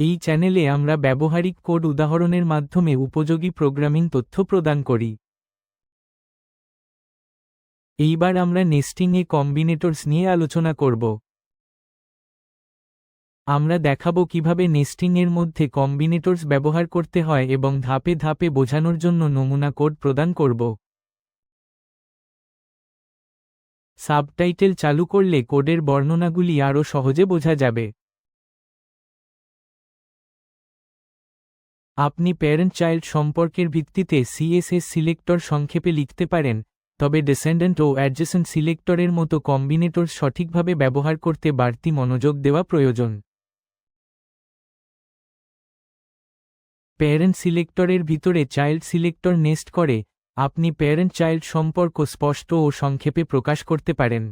এই চ্যানেলে আমরা ব্যবহারিক কোড উদাহরণের মাধ্যমে উপযোগী প্রোগ্রামিং তথ্য প্রদান করি। এইবার আমরা নেস্টিং এ কম্বিনেটরস নিয়ে আলোচনা করব। আমরা দেখাবো কীভাবে নেস্টিং এর মধ্যে কম্বিনেটরস ব্যবহার করতে হয় এবং ধাপে ধাপে বোঝানোর জন্য নমুনা কোড প্রদান করব। সাবটাইটেল চালু করলে কোডের বর্ণনাগুলি আরও সহজে বোঝা যাবে। আপনি প্যারেন্ট চাইল্ড সম্পর্কের ভিত্তিতে সিএসএস সিলেক্টর সংক্ষেপে লিখতে পারেন, তবে ডেসেন্ডেন্ট ও অ্যাডজেসেন্ট সিলেক্টরের মতো কম্বিনেটর সঠিকভাবে ব্যবহার করতে বাড়তি মনোযোগ দেওয়া প্রয়োজন। প্যারেন্ট সিলেক্টরের ভিতরে চাইল্ড সিলেক্টর নেস্ট করে, আপনি প্যারেন্ট চাইল্ড সম্পর্ক স্পষ্ট ও সংক্ষেপে প্রকাশ করতে পারেন।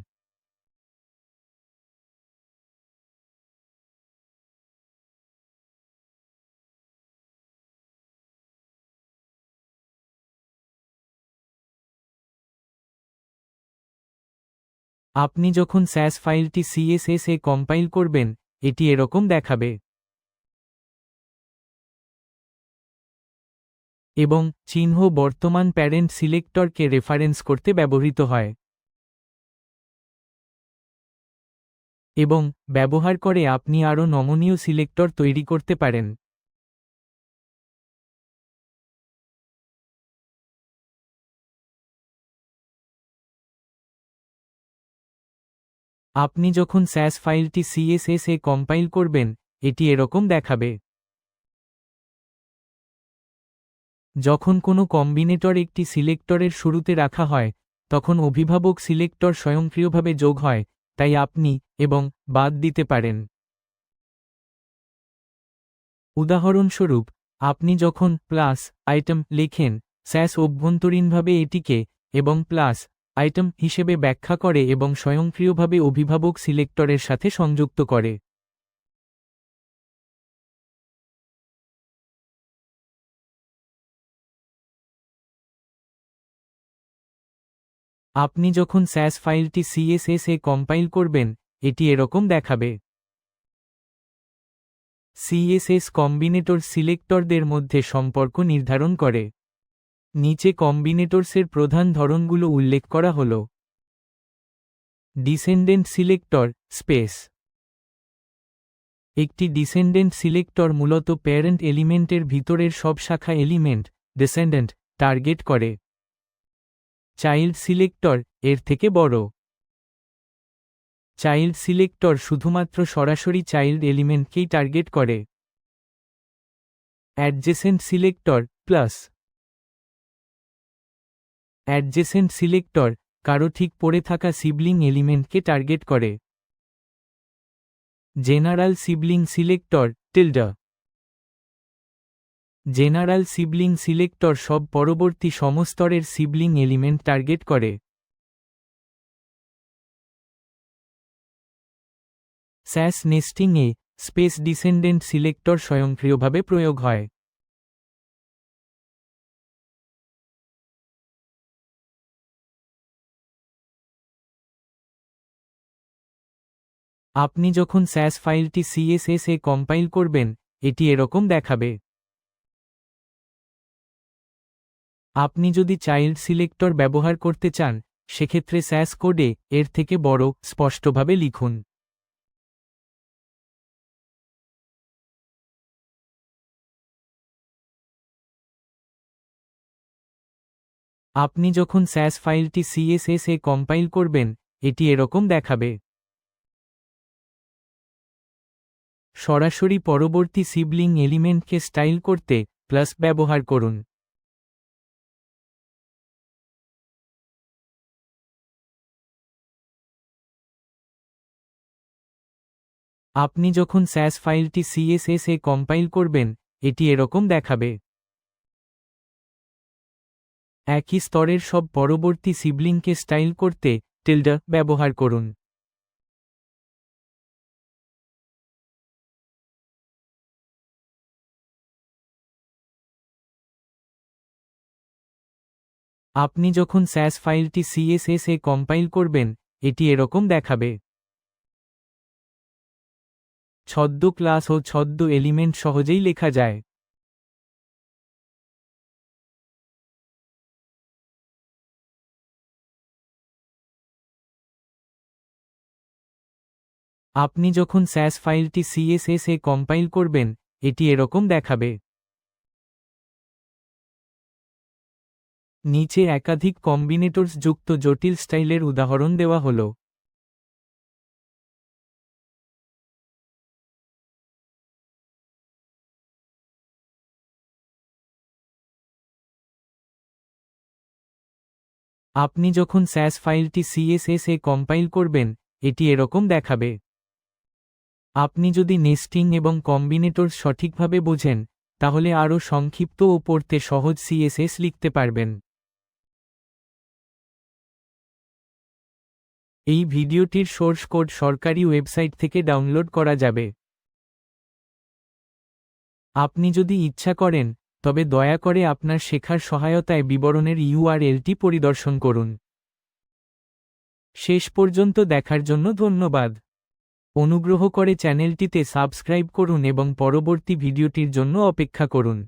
আপনি যখন স্যাস ফাইলটি সিএসএস এ কম্পাইল করবেন, এটি এরকম দেখাবে। এবং চিহ্ন বর্তমান প্যারেন্ট সিলেক্টরকে রেফারেন্স করতে ব্যবহৃত হয়। এবং ব্যবহার করে আপনি আরও নমনীয় সিলেক্টর তৈরি করতে পারেন। আপনি যখন স্যাস ফাইলটি সিএসএস এ কম্পাইল করবেন, এটি এরকম দেখাবে। যখন কোনো কম্বিনেটর একটি সিলেক্টরের শুরুতে রাখা হয়, তখন অভিভাবক সিলেক্টর স্বয়ংক্রিয়ভাবে যোগ হয়, তাই আপনি এবং বাদ দিতে পারেন। উদাহরণস্বরূপ, আপনি যখন প্লাস আইটেম লেখেন, স্যাস অভ্যন্তরীণভাবে এটিকে এবং প্লাস আইটেম হিসেবে ব্যাখ্যা করে এবং স্বয়ংক্রিয়ভাবে অভিভাবক সিলেক্টরের সাথে সংযুক্ত করে। আপনি যখন স্যাস ফাইলটি সিএসএস এ কম্পাইল করবেন, এটি এরকম দেখাবে। সিএসএস কম্বিনেটর সিলেক্টরদের মধ্যে সম্পর্ক নির্ধারণ করে। নিচে কম্বিনেটরসের প্রধান ধরনগুলো উল্লেখ করা হল ডিসেন্ডেন্ট সিলেক্টর স্পেস। একটি ডিসেন্ডেন্ট সিলেক্টর মূলত প্যারেন্ট এলিমেন্টের ভিতরের সব শাখা এলিমেন্ট, ডিসেন্ডেন্ট, টার্গেট করে। চাইল্ড সিলেক্টর এর থেকে বড়। চাইল্ড সিলেক্টর শুধুমাত্র সরাসরি চাইল্ড এলিমেন্টকেই টার্গেট করে। Adjacent selector plus adjacent selector, কারও ঠিক পড়ে থাকা সিবলিং এলিমেন্টকে টার্গেট করে। General sibling selector, tilde. General sibling selector সব পরবর্তী সমস্তরের সিবলিং এলিমেন্ট টার্গেট করে। স্যাস নেস্টিংয়ে স্পেস ডিসেন্ডেন্ট সিলেক্টর স্বয়ংক্রিয়ভাবে প্রয়োগ হয়। আপনি যখন স্যাস ফাইলটি সিএসএস এ কম্পাইল করবেন, এটি এরকম দেখাবে। আপনি যদি চাইল্ড সিলেক্টর ব্যবহার করতে চান, সেক্ষেত্রে স্যাস কোডে এর থেকে বড় স্পষ্টভাবে লিখুন। আপনি যখন স্যাস ফাইলটি সিএসএস এ কম্পাইল করবেন, এটি এরকম দেখাবে। সরাসরি পরবর্তী সিবলিং এলিমেন্টকে স্টাইল করতে প্লাস ব্যবহার করুন। আপনি যখন স্যাস ফাইলটি সিএসএস এ কম্পাইল করবেন, এটি এরকম দেখাবে। একই স্তরের সব পরবর্তী সিবলিংকে স্টাইল করতে টিল্ডা ব্যবহার করুন। আপনি যখন স্যাস ফাইলটি সিএসএস এ কম্পাইল করবেন, এটি এরকম দেখাবে। ছদ্ম ক্লাস ও ছদ্ম এলিমেন্ট সহজেই লেখা যায়। আপনি যখন স্যাস ফাইলটি সিএসএস এ কম্পাইল করবেন, এটি এরকম দেখাবে। নিচে একাধিক কম্বিনেটরস যুক্ত জটিল স্টাইলের উদাহরণ দেওয়া হল। আপনি যখন স্যাস ফাইলটি সিএসএস এ কম্পাইল করবেন, এটি এরকম দেখাবে। আপনি যদি নেস্টিং এবং কম্বিনেটর সঠিকভাবে বোঝেন, তাহলে আরও সংক্ষিপ্ত ও পড়তে সহজ সিএসএস লিখতে পারবেন। এই ভিডিওটির সোর্স কোড সরকারি ওয়েবসাইট থেকে ডাউনলোড করা যাবে। আপনি যদি ইচ্ছা করেন, তবে দয়া করে আপনার শেখার সহায়তায় বিবরণের ইউআরএলটি পরিদর্শন করুন। শেষ পর্যন্ত দেখার জন্য ধন্যবাদ। অনুগ্রহ করে চ্যানেলটিতে সাবস্ক্রাইব করুন এবং পরবর্তী ভিডিওটির জন্য অপেক্ষা করুন।